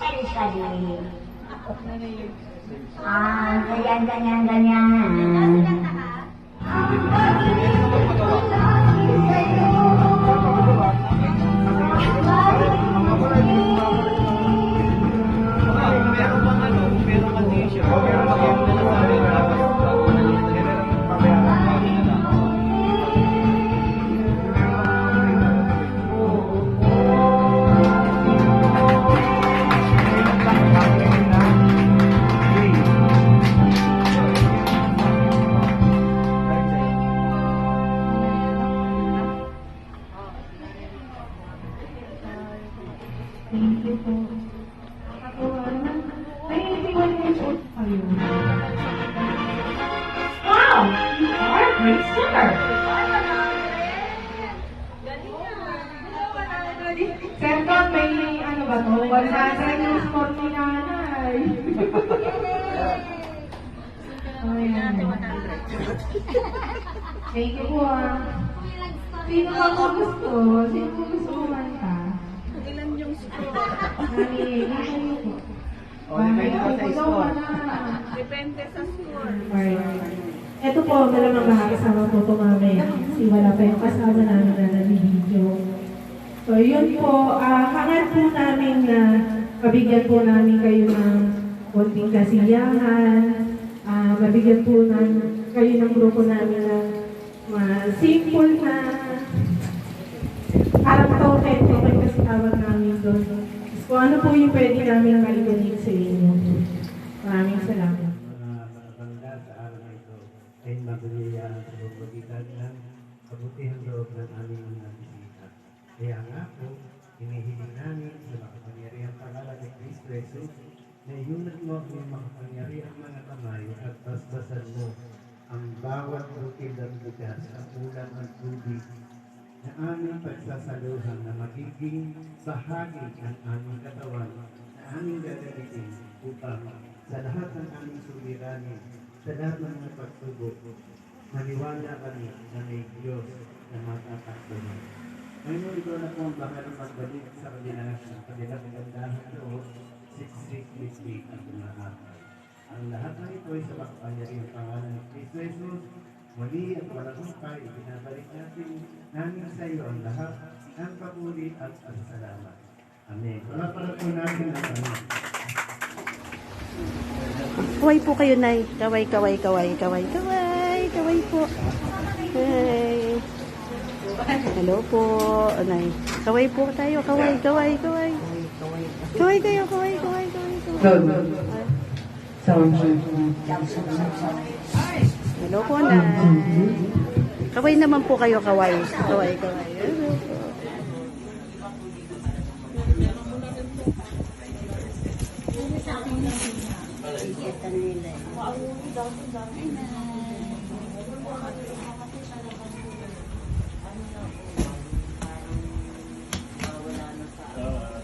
Sali-sali. Ah, ganyan, ganyan, ganyan. Meron Wow! You are great singer! Second, may ano ba to? 100 yung score ni nanay. Ayan. Thank you po ah. Sino ba gusto? Sino gusto kumanta? O, depende pa sa score. Depende sa score. Ito po, malamang makakasama po ito mamaya. Kasi wala pa yung kasama namin na nag-video. So, yun po, ah hangat po namin na mabigyan po namin kayo ng konting kasiyahan, ah mabigyan po ng, kayo ng grupo namin ng mga simple na parang token, token kasi tawag namin doon. Kung ano po yung pwede namin maigaling sa inyo. Maraming salamat. mga sa araw na ito ay mabiyayaan sa ng kabutihang loob ng aming mga bisita. Kaya nga po, hinihiling namin sa makapangyarihang pangalan ni Cristo Jesus na mo ang iyong makapangyarihang mga kamay at basbasan mo ang bawat bukid ng bigas at ulam tubig na aming pagsasaluhan na magiging bahagi ng aming katawan na aming gagamitin upang sa lahat ng aming suliranin, sa lahat ng mga pagsubok, maniwala kami na may Diyos na matatakbuhan. Ngayon ito na po ang bahalang magbalik sa kanila sa kanilang kagandahan loob, siksik-lisik at lahat. Ang lahat ng ito ay sa makapangyarihang pangalan ng Kristo Jesus, muli at walang hukay, ibinabalik natin namin sa iyo ang lahat ng papuri at pasasalamat. Amen. Wala para po natin ang ano. Kaway po kayo, Nay. Kaway, kaway, kaway, kaway, kaway, kaway po. Hey. Hello po, Nay. Kaway po tayo, kaway, kaway, kaway. Kaway kayo, kaway, kaway, kaway, kaway. Hello po, Nay. Kaway naman po kayo, kaway. Kaway, kaway.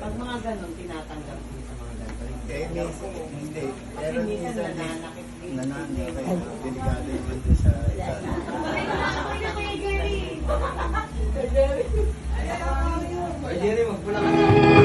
Pag mga ganon, tinatanggap. Eh, minsan, hindi. Kasi minsan nananakit delikado yun sa isa. Ay, Jerry, magpula ka.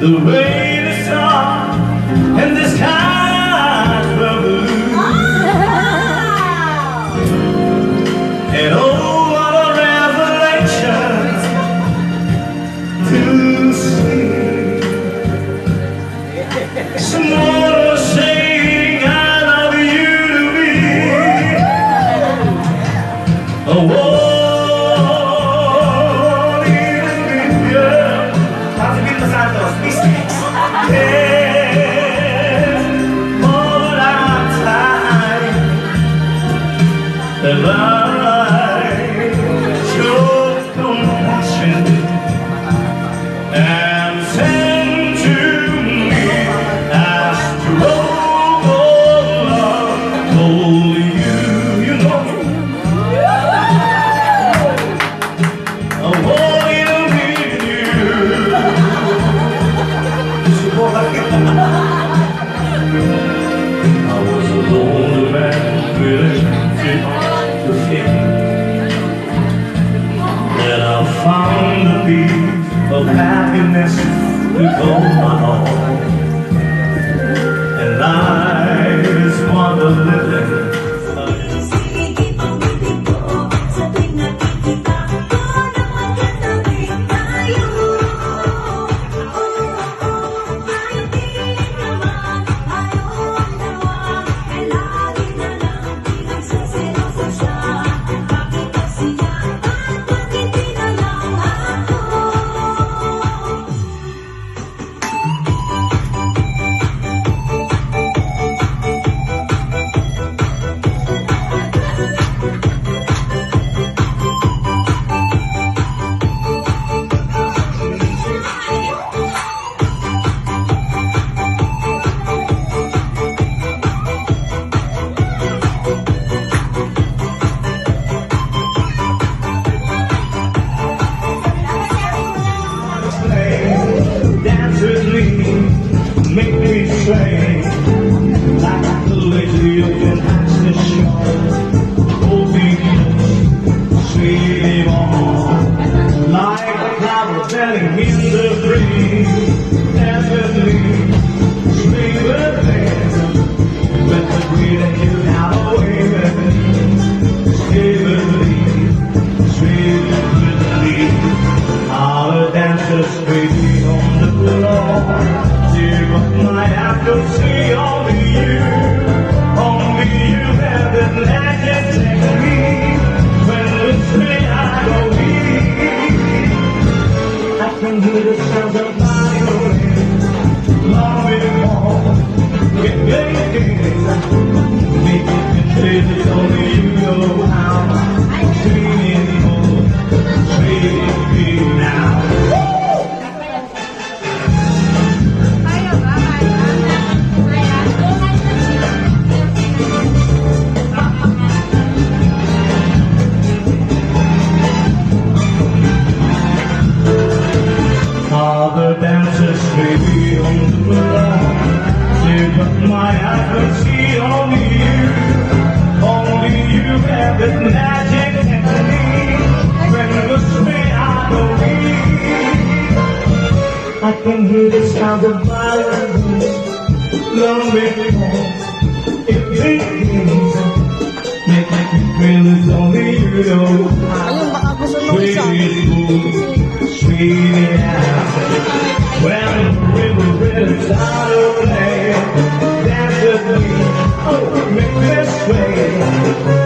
the way find the beat of happiness to go my all. And life is one of Don't see hear the sound of violins, lonely calls, it begins. Make me feel it's only you know. Ayun, baka gusto nung isa. Sweet out. When the river of playing, dance with me, oh, make this sway.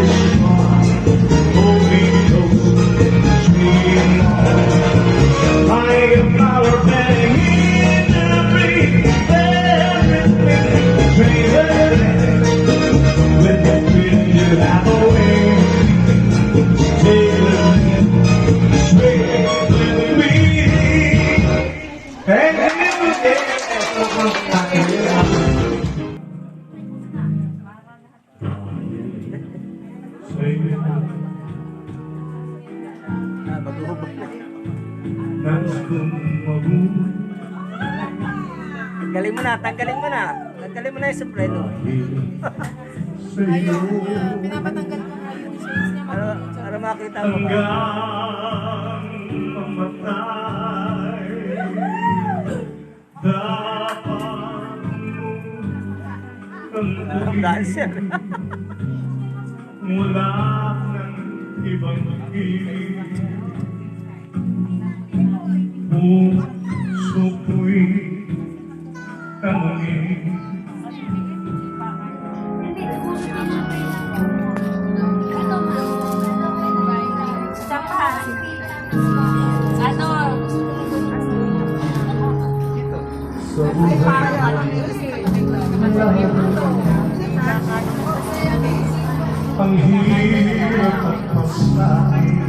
Ah, mag-uhubog na. Tanggalin mo na, tanggalin mo na. Tanggalin mo na yung sombrero. sa'yo Para, para makita mo. hanggang mamatay. Dapat dancer. Wala ng ibang pag-ibig Puso ko'y tanongin sa buhay Ang hirap at masabi